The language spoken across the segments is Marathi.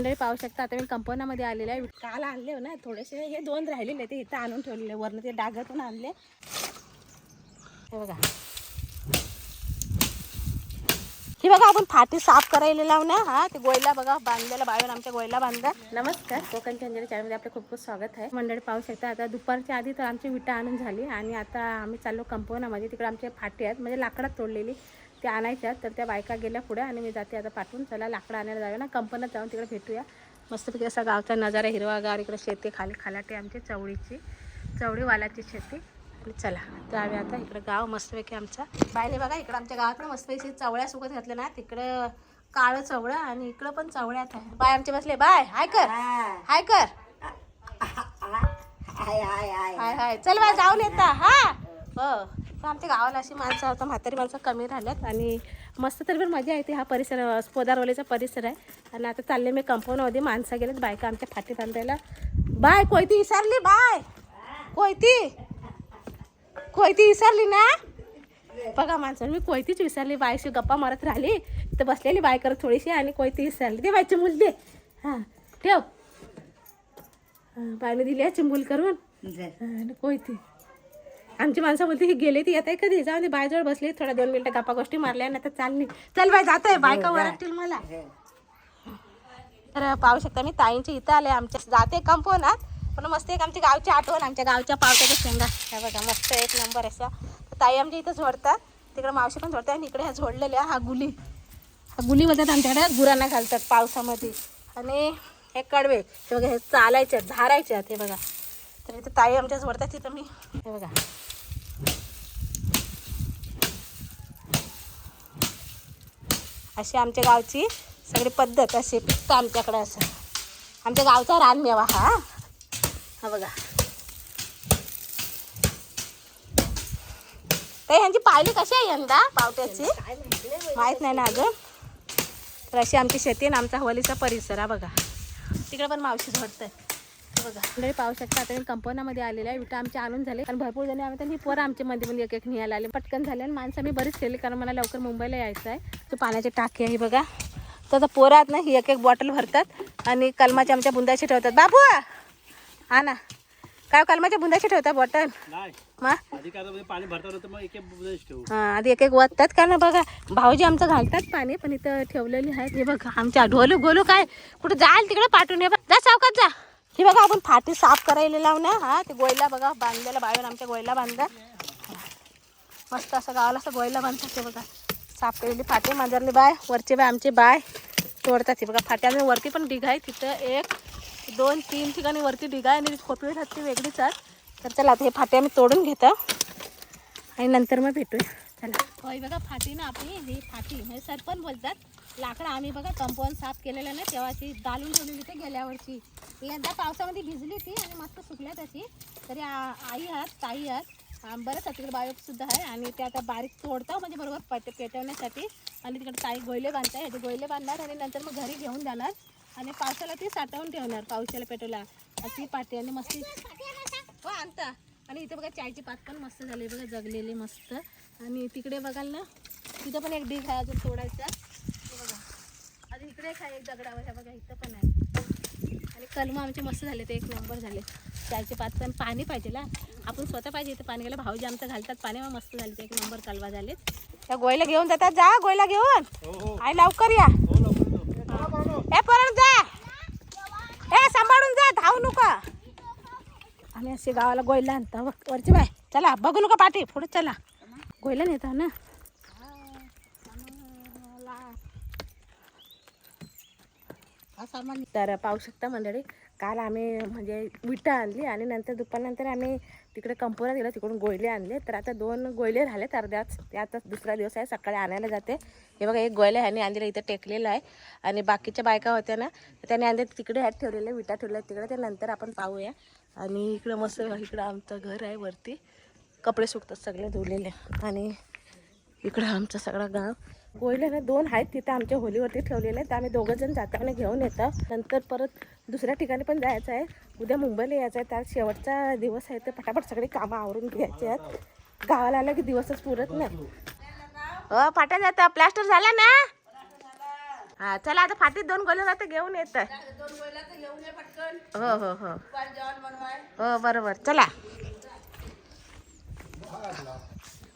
मंडळी पाहू शकता आता मी कंपनामध्ये आलेले आहे. काल आणले ना थोडेसे हे दोन राहिलेले ते इथं आणून ठेवलेले वरनं ते डागातून आणले. हे बघा. हे बघा आपण फाटी साफ करायला लावू ना हा ते गोयला बघा बांधलेला बाहेर आमच्या गोयला बांधला नमस्कार. कोकण चंजरी चॅनलमध्ये आपलं खूप खूप स्वागत आहे. मंडळी पाहू शकता आता दुपारच्या आधी तर आमची विटा आणून झाली आणि आता आम्ही चाललो कंपनामध्ये. तिकडे आमचे फाटी आहेत म्हणजे लाकडात तोडलेली. ते आणायच्या तर त्या बायका गेल्या पुढे आणि मी जाते आता पाठवून. चला लाकडं आणायला जाऊया ना. कंपनात जाऊन तिकडे भेटूया. मस्तपैकी असा गावचा नजारा हिरवागार इकडे शेती खाली खालाटे आमची चवळीची. चवळी वालाची शेती. आणि चला जाऊया आता इकडं गाव मस्तपैकी आमचा. बायले बघा इकडं आमच्या गावात ना मस्तपैकी चवळ्या सुकत घातल्या ना. तिकडं काळं चवळं आणि इकडं पण चवळ्यात आहे बाय आमचे बसले. बाय हाय कर. हाय कर. हाय हाय हाय हाय हाय. चल बाय जाऊन येता. हा. हो. तर आमच्या गावाला अशी माणसं आता म्हातारी माणसं कमी राहिल्यात आणि मस्त तरी पण मजा येते हा परिसर स्पोदारवलीचा परिसर आहे. आणि आता चालले मी कंपाऊंडमध्ये माणसं गेलेत बायका आमच्या फाटी बांधायला. बाय कोयती विसरली बाय. कोयती. कोयती विसरली ना? बघा माणसं मी कोयतीच विसरली बायशी गप्पा मारत राहिली. तर बसलेली बाय करत थोडीशी आणि कोयती विसरली. दे बाय चिमूल दे. हां ठेव. हां, बायने दिली आहे चिंबूल करून. आणि कोयती. आमची माणसं बोलते ही गेले ती येत आहे कधी जाऊ दे बायजवळ बसली थोड्या दोन मिनिटं गप्पा गोष्टी मारल्या ना तर चालली. चल बाय जात आहे बायका वरटतील मला. तर पाहू शकता मी ताईंच्या इथं आले आमच्या जाते कंपवनात पण मस्त एक आमच्या गावची आठवण आमच्या गावच्या पावट्याच्या शेंगा. हे बघा मस्त एक नंबर असा. ताई आमच्या इथं झोडतात. तिकडे मावशी पण झोडतात आणि इकडे ह्या झोडलेल्या हा गुली. हा गुली म्हणतात आमच्याकडे गुरांना घालतात पावसामध्ये. आणि हे कडवे हे बघा हे चालायचे झारायचे हे बघा. तर इथं ताई आमच्या वरतात तिथं मी. हे बघा. अशी आमच्या गावची सगळी पद्धत अशी पिकतं आमच्याकडे असं. आमच्या गावचा रानमेवा हा. हा बघा. तर ह्यांची पाहिली कशी आहे यंदा पावट्याची? माहीत नाही ना अजून तर अशी आमची शेती आहे आणि आमचा हवालीचा परिसर हा बघा. तिकडे पण मावशी झोडतंय बघा. मंडळी पाहू शकता आता मी कंपनामध्ये आलेले आहे. विटा आमचे आणून झाले. आणि भरपूर जणी आम्ही त्यांनी पोरं आमच्या मध्ये मध्ये एक एक निघायला आले. पटकन झाले आणि माणसं मी बरीच केली कारण मला लवकर मुंबईला यायचं आहे. तो पाण्याची टाकी आहे ही बघा. तर आता पोरं आहेत ना ही एक एक बॉटल भरतात आणि कलमाच्या आमच्या बुंदाचे ठेवतात. बाबू हा ना. काय कलमाच्या बुंदाचे ठेवतात बॉटल हा आधी एक एक वततात का ना बघा भाऊजी आमचं घालतात पाणी पण इथं ठेवलेली आहेत. हे बघा आमच्या ढोलू गोलू काय? कुठं जाल तिकडे पाठवून ये बघ. जा सावकात जा. हे बघा आपण फाटी साफ करायला लावू ना हा ते गोयला बघा बांधलेला बाहेर आमच्या गोयला बांधला. मस्त असं गावाला असं गोयला बांधतात ते बघा. साफ केलेली फाटी मांजरली बाय वरचे बाय आमचे बाय. तोडतात ते बघा फाट्या. आणि वरती पण डिग आहे तिथं एक दोन तीन ठिकाणी वरती डिग आहे आणि खोपी ती वेगळीच आहे. तर चला आता हे फाटे आम्ही तोडून घेतो. आणि नंतर मग भेटूया. चला. होय बघा फाटी ना आपली ही फाटी. म्हणजे सरपण बोलतात. लाकडं आम्ही बघा कंपाऊंड साफ केलेलं ना तेव्हाची दालून ठेवलेली ते गेल्यावरची. यंदा पावसामध्ये भिजली ती आणि मस्त सुकल्या तशी तरी आ- आई आहात ताई आहात. बरंच तिकडे बायोपसुद्धा आहे आणि ते आता बारीक तोडता म्हणजे बरोबर पट पेटवण्यासाठी. आणि तिकडे ताई गोयले बांधताय ह्याचे गोयले बांधणार आणि नंतर मग घरी घेऊन जाणार. आणि पावसाला ती साठवून ठेवणार पावसाला पेटवला. अशी पाटी आणि मस्त. हो आणता आणि इथे बघा चायची पात पण मस्त झाली बघा जगलेली मस्त. आणि तिकडे बघाल ना तिथं पण एक डीग आहे अजून तोडायचा. इकडे एक आहे एक दगडावर ह्या बघा इथं पण आहे. आणि कलम आमचे मस्त झाले ते एक नंबर झाले. चायचे पात पण पाणी पाहिजे ना. आपण स्वतः पाहिजे इथं पाणी गेलं भाऊजी आमचं घालतात पाणी मस्त झाले ते एक नंबर कलवा झाले त्या गोयला घेऊन जातात जा गोयला घेऊन. हो हो. आई लवकर या. हो. ए परत जा. ए सांभाळून जा धावू नका. आम्ही असे गावाला गोयला आणता. वरची बाय चला बघू नका पाठी पुढे चला. गोयला नेता ना. तर पाहू शकता मंडळी काल आम्ही म्हणजे विटा आणली आणि नंतर दुपारनंतर आम्ही तिकडे कंपोला दिला तिकडून गोयले आणले. तर आता दोन गोयले राहिलेत अर्ध्याच. ते आता दुसरा दिवस आहे सकाळी आणायला जाते. हे बघा एक गोयला ह्याने आणलेलं इथं टेकलेलं आहे. आणि बाकीच्या बायका होत्या ना तर त्याने आणले तिकडे ह्यात ठेवलेले विटा ठेवल्या तिकडे ते नंतर आपण पाहूया. आणि इकडं मस्त इकडं आमचं घर आहे वरती. कपडे सुकतात सगळे धुलेले आणि इकडं आमचं सगळं गाव. गोयले ना दोन आहेत तिथं आमच्या होलीवरती ठेवलेले आहेत. तर आम्ही दोघं जण जाताना घेऊन येतो. नंतर परत दुसऱ्या ठिकाणी पण जायचं आहे. उद्या मुंबईला यायचं आहे. त्यात शेवटचा दिवस आहे. तर पटापट सगळी कामं आवरून घ्यायची आहेत. गावाला आलं की दिवसच पुरत नाही. हो फाट्या जाता प्लास्टर झाला ना? हा चला आता फाटीत दोन गोळ्या ना घेऊन येत हो हो हो. हो बरोबर. चला.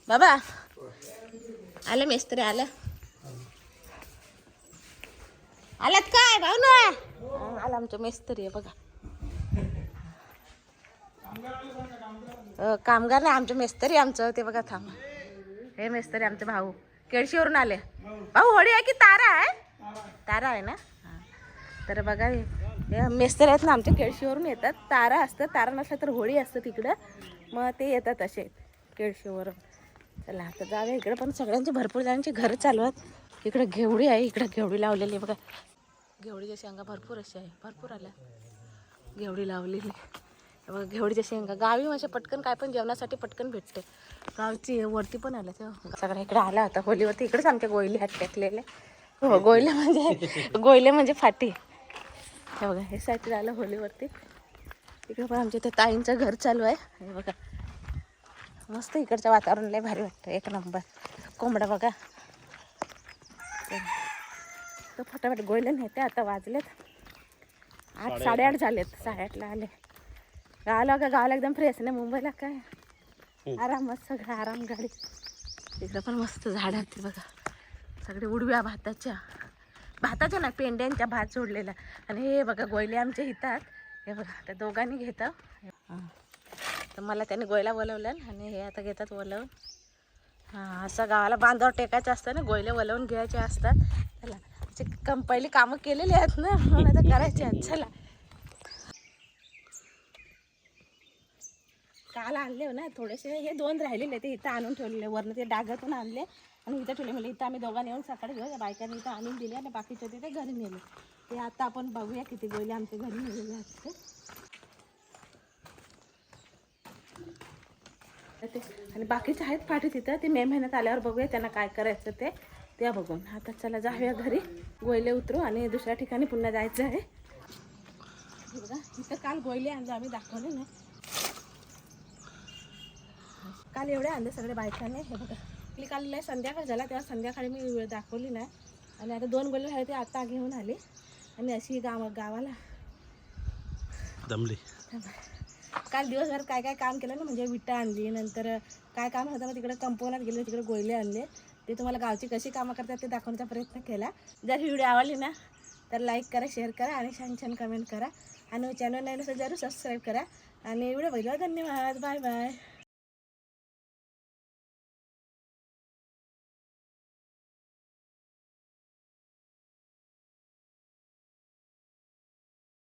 बाबा. आलं मिस्त्री आलं. आलात काय भाऊ ना आला आमचं मिस्त्री आहे बघा. कामगार नाही आमचं मिस्त्री आमचं ते बघा थांब. हे मिस्त्री आमचे भाऊ. केळशीवरून आले. भाऊ होळी आहे की तारा आहे? तारा आहे ना? तर बघा हे आहेत ना आमच्या केळशीवरून येतात. तारा असतं तारा नसलं तर होळी असतं तिकडं. मग ते येतात असे केळशीवरून. चला आता जाऊया. इकडं पण सगळ्यांचे भरपूर जणांचे घरं चालू आहेत इकडे घेवडी आहे इकडे घेवडी लावलेली आहे बघा. घेवडीच्या शेंगा भरपूर अशा आहे भरपूर आल्या. घेवडी लावलेली. बघा घेवडीच्या शेंगा. गावी म्हणजे पटकन काय पण जेवणासाठी पटकन भेटते. गावची वरती पण आलं तेव्हा सगळं इकडे आला होता होलीवरती. इकडेच आमच्या गोयली हात टाकलेले हो गोयले म्हणजे गोयले म्हणजे फाटी. हे बघा हे साईड आलं होलीवरती. इकडे पण आमच्या इथे ताईंचं घर चालू आहे. हे बघा. मस्त इकडचं वातावरण लय भारी वाटतं. एक नंबर. कोंबडा बघा. तर फटाफट गोयले नेते आता वाजलेत. आठ साडेआठ. झालेत साडेआठला आले. गावाला का गावाला एकदम फ्रेश नाही मुंबईला काय? आराम मस्त सगळं आराम गाडी. इकडं पण मस्त झाड आहेत ते बघा. सगळे उडव्या भाताच्या. भाताच्या ना पेंड्यांच्या भात सोडलेला. आणि हे बघा गोयले आमच्या हितात हे बघा त्या दोघांनी घेतं हां. तर मला त्याने गोयला बोलवलं आणि हे आता घेतात बोलवून हां असं गावाला बांधावर टेकायचं असतं ना गोयले बोलवून घ्यायचे असतात. चला. कम पहिले कामं केलेली आहेत ना म्हणून आता करायचे आहेत. चला. काल आणले हो ना थोडेसे हे दोन राहिलेले ते इथं आणून ठेवलेले. वरनं ते डागातून आणले आणि इथं ठेवले. म्हणजे इथं आम्ही दोघांनी येऊन सकाळी घेऊ बायकांनी इथं आणून दिले आणि बाकीचे होते ते घरी नेले. ते आता आपण बघूया किती गोयले आमच्या घरी नेलेले असते आणि बाकीचे आहेत पाठी तिथं. ते मे महिन्यात आल्यावर बघूया त्यांना काय करायचं ते. त्या बघून. आता चला जाऊया घरी. गोयले उतरू आणि दुसऱ्या ठिकाणी पुन्हा जायचं आहे. बघा इथं काल गोयले आणले आम्ही दाखवले ना. काल एवढे आणले सगळे बायकांनी हे बघा. मी काल लय संध्याकाळ झाला तेव्हा संध्याकाळी मी वेळ दाखवली नाही आणि आता दोन गोले झाले ते आता घेऊन आले. आणि अशी गाव गावाला. दमली. काल दिवसभर काय काय काम केलं ना म्हणजे विटा आणली नंतर काय काम होतं मग तिकडे कंपवनात गेले तिकडे गोयले आणले. ते तुम्हाला गावची कशी कामं करतात ते दाखवण्याचा प्रयत्न केला. जर ही व्हिडिओ आवडली ना तर लाईक करा शेअर करा आणि छान छान कमेंट करा. आणि चॅनल नाही नसेल जरूर सबस्क्राईब करा. आणि व्हिडिओ बघितला धन्यवाद. Bye bye